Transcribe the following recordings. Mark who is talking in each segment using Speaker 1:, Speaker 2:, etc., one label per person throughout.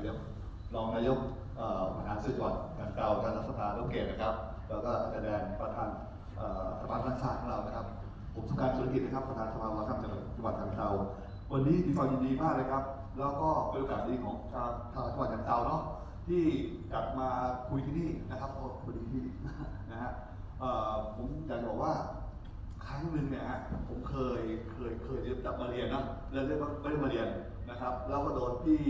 Speaker 1: ายกรองนายกเอ่อประธานสื่อจังหวัดการเก่าการรัฐสภาลูกเกดนะครับ แล้วก็อาจารย์แดนประธานสภาพันธ์ศาสตร์ของเรานะครับ ผมสุการธุรกิจนะครับประธานสภาวัฒนธรรมจังหวัดการเก่าวันนี้มีความยินดีมากเลยครับ แล้วก็เป็นโอกาสดีของชาวชาวจังหวัดการเก่าเนาะที่จัดมาคุยที่นี่นะครับพอดีที่นะฮะผมอยากจะบอกว่าครั้งหนึ่งเนี่ยฮะผมเคยเคยเคยจะจับมาเรียนนะแล้วเรียกว่าไม่ได้มาเรียนนะครับ แล้วก็โดนพี่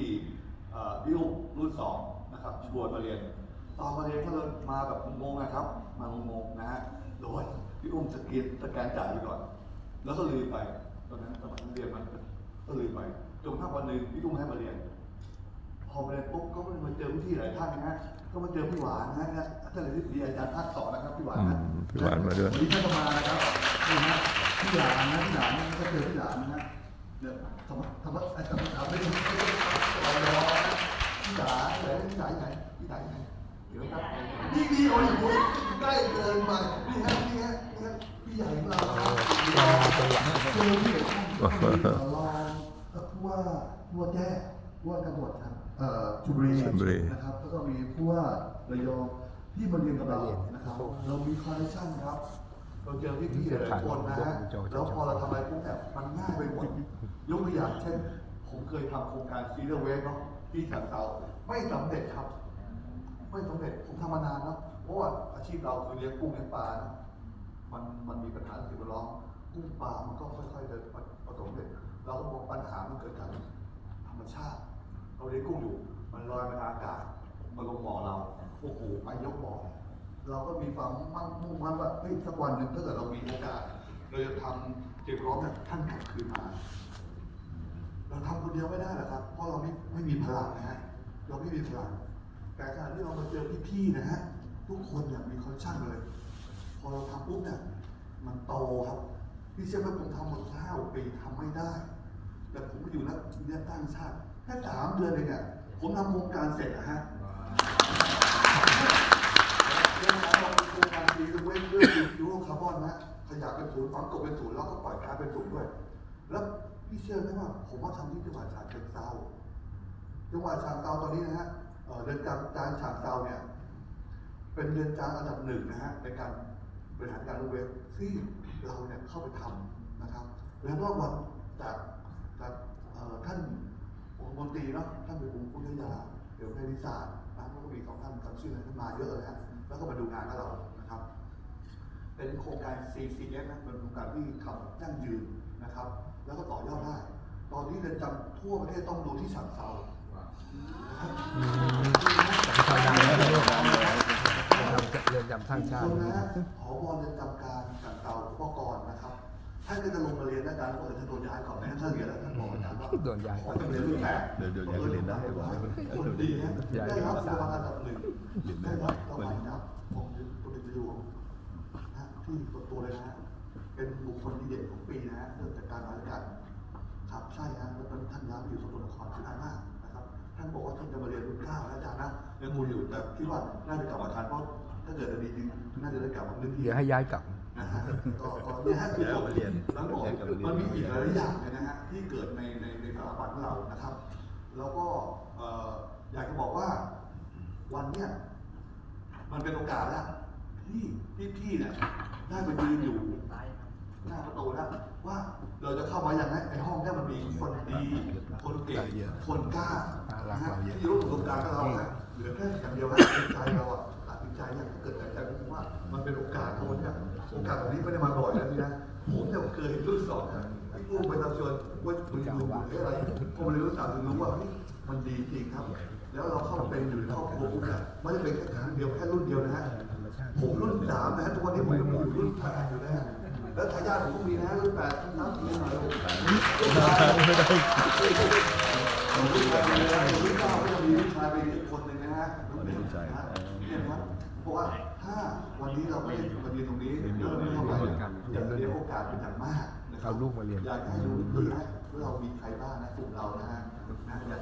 Speaker 1: เอ่อพี่อุ้มรุ่นสองนะครับชวนมาเรียน ตอนมาเรียนก็เลยมาแบบงงๆนะครับ มางงๆนะฮะโดยพี่อุ้มสกรีนสแกนจ่ายไปก่อน แล้วก็ลืมไปตอนนั้นสมัยเรียนมันก็ลืมไปจนถ้าวันหนึ่งพี่อุ้มให้มาเรียน พอมาเรียนปุ๊บก็มาเจอพี่หลายท่านนะฮะก็มาเจอพี่หวานนะฮะท่านเลยที่ดีอาจารย์ภาคสอนนะครับพี่หวานนะ
Speaker 2: อืมพี่หวานมาด้วย
Speaker 1: วันนี้ท่านก็มานะครับนี่ฮะพี่หลานนะพี่หลานนะก็เจอพี่หลานนะฮะ เนี่ยธรรมะธรรมะไอ้ธรรมะไม่ใช่ไม่ใช่เรารอนพี่หลาไหนพี่หลาไหนพี่หลาไหนเดี๋ยวครับนี่นี่โอ้ยโอ้ยใกล้เกินไปนี่ฮะนี่ฮะนี่ฮะพี่ใหญ่ของเราครับเจอพี่ใหญ่ของเราลองผู้ว่าผู้ว่าแก้ผู้ว่าการจังหวัดครับเอ่อชลบุรี
Speaker 2: ชลบุรี
Speaker 1: นะครับแล้วก็มีผู้ว่าระยองที่มาเรียนกับเรานะครับเรามีคอนเนคชั่นครับ เราเจอพี่พี่ๆหลายๆคนนะฮะแล้วพอเราทำอะไรปุ๊บเนี่ยมันง่ายไปหมดยกตัวอย่างเช่น ผมเคยทำโครงการซีเรียลเวฟเนาะที่ฉะเทราไม่สำเร็จครับ ไม่สำเร็จผมทำมานานเนาะเพราะว่าอาชีพเราคือเลี้ยงกุ้งเลี้ยงปลาเนอะมันมันมีปัญหาสิ่งแวดล้อมกุ้งปลามันก็ค่อยๆเดินประสบความสำเร็จเราก็บอกปัญหามันเกิดจากธรรมชาติ เราเลี้ยงกุ้งอยู่ มันลอยมาทางอากาศมาลงบ่อเราโอ้โหไปยกบ่อ เราก็มีความมั่งมุ่งมั่นว่าเฮ้ยสักวันหนึ่งถ้าเกิดเรามีโอกาส เราจะทำเก็บร้องเนี่ท่านกลับคืนมา เราทำคนเดียวไม่ได้หรอกครับ เพราะเราไม่ไม่มีพลังนะฮะเราไม่มีพลังแต่การที่เรามาเจอพี่ๆนะฮะทุกคนเนี่ยมีคอนเนคชั่นเลย พอเราทำปุ๊บเนี่ยมันโตครับพี่เชื่อไหมผมทำหมดห้าปีทำไม่ได้ แต่ผมไปอยู่นักเนี่ยตั้งชาติแค่สามเดือนเองเนี่ยผมทำโครงการเสร็จนะฮะ เรื่องของเราเป็นโครงการดีเว้นเรื่องยูโรคาร์บอนนะขยะเป็นศูนย์ฝังกบเป็นศูนย์แล้วก็ปล่อยก๊าซเป็นศูนย์ด้วย แล้วพี่เชื่อไหมว่า ผมว่าทำที่จังหวัดฉะเชิงเทราจังหวัดฉะเชิงเทราตอนนี้นะฮะเรือนจำจางฉะเชิงเทราเนี่ย เป็นเรือนจำอันดับหนึ่งนะฮะในการบริหารการรงเรียนที่เราเนี่ยเข้าไปทำนะครับ แล้วก็วันจากจากท่านองค์มนตรีเนาะท่านเป็นองค์พุทธยาเดี๋ยวเพริศาสตร์นะแล้วก็มีสองท่านจำชื่ออะไรท่านมาเยอะเลยฮะ แล้วก็มาดูงานกับเรานะครับ เป็นโครงการ CCS นะเป็นโครงการที่ทำยั่งยืนนะครับ แล้วก็ต่อยอดได้ ตอนนี้เรือนจำทั่วประเทศต้องดูที่ฉะเชิงเทรานะครับ
Speaker 3: ชาวนาแล้วเรือนจำสร้างชาติ
Speaker 1: คนนะผอบอเรือนจำกลารกับเก่าพ่อกรนะครับ ท่านก็จะลงมาเรียนนะอาจารย์ว่าเออท่านโดนย้ายก่อนนะท่านเรียนแล้วท่านบอกอาจารย์ว่า
Speaker 3: โดนย้าย
Speaker 1: ขอจะเรียนรุ่นแปด
Speaker 2: เดี๋ยวเดี๋ยวย้ายไปเรียนได้
Speaker 1: คนดีนะ
Speaker 3: ย้าย
Speaker 1: ได้
Speaker 3: ไป
Speaker 1: รับ
Speaker 3: สารา
Speaker 1: งวัลอันดับหนึ่งได้รับรางวัลอันดับของตัวเด็กหลวงนะที่ตัวตัวเลยนะฮะเป็นบุคคลดีเด่นของปีนะฮะเรื่องจัดการราชการครับใช่ฮะแล้วตอนท่านย้ายไปอยู่สกลนครที่นานมากนะครับ ท่านบอกว่าท่านจะมาเรียนรุ่นเก้าแล้วอาจารย์นะยังงูอยู่แต่คิดว่าน่าจะกลับมาทันเพราะถ้าเกิดจะดีจริงน่าจะได้กลับมาเรื่องที่
Speaker 3: เดี๋ยวให้ย้ายกลับ
Speaker 1: นะฮะก็ก็เนี่ยฮะคือ
Speaker 2: ย้ายมาเรียน
Speaker 1: แล้วบอก
Speaker 2: ย้ายกลับมาเรียน
Speaker 1: มันมีอีกหลายอย่างเลยนะฮะที่เกิดในในในสถาบันของเรานะครับ แล้วก็เอ่ออยากจะบอกว่าวันเนี้ยมันเป็นโอกาสแล้วที่ที่พี่เนี่ยได้มายืนอยู่หน้าประตูแล้วว่าเราจะเข้ามาอย่างไรในห้องเนี้มันมีคนดี คนเก่งคนกล้านะฮะ ที่รู้ประสบการณ์กับเรานะเหลือแค่อย่างเดียวนะใจเราอะตัดสินใจเนี่ยเกิดตัดสินใจผมว่ามันเป็นโอกาสของวันเนี้ยโอกาสแบบนี้ไม่ได้มาบ่อยนะพี่นะผมเนี่ยเคยรุ่นสองนะที่พูดไปตามชวนว่าคุณอยู่หรืออะไรผมเลยรู้จักถึงรู้ว่ามันดีจริงครับ แล้วเราเข้าเป็นอยู่ในครอบครัวปุ๊บเนี่ยไม่ได้เป็นแค่ครั้งเดียวแค่รุ่นเดียวนะฮะผมรุ่นสามนะฮะทุกวันนี้ผมยังอยู่รุ่นแปดอยู่นะแล้วทายาทผมก็มีนะรุ่นแปดน้ำสีหน่อยรุ่นแปด ลูกชายไปอีกคนหนึ่งนะฮะรุ่นหนึ่งนะฮะเนี่ยครับเพราะว่าถ้าวันนี้เราไม่ได้มาเรียนตรงนี้เริ่มไม่เข้าไปจะเสียโอกาสเป็นอย่างมากนะครับ
Speaker 3: เอาลูกมาเรียน
Speaker 1: อยากให้รู้ดีนะว่าเรามีใครบ้างนะกลุ่มเรานะฮะนะอยาก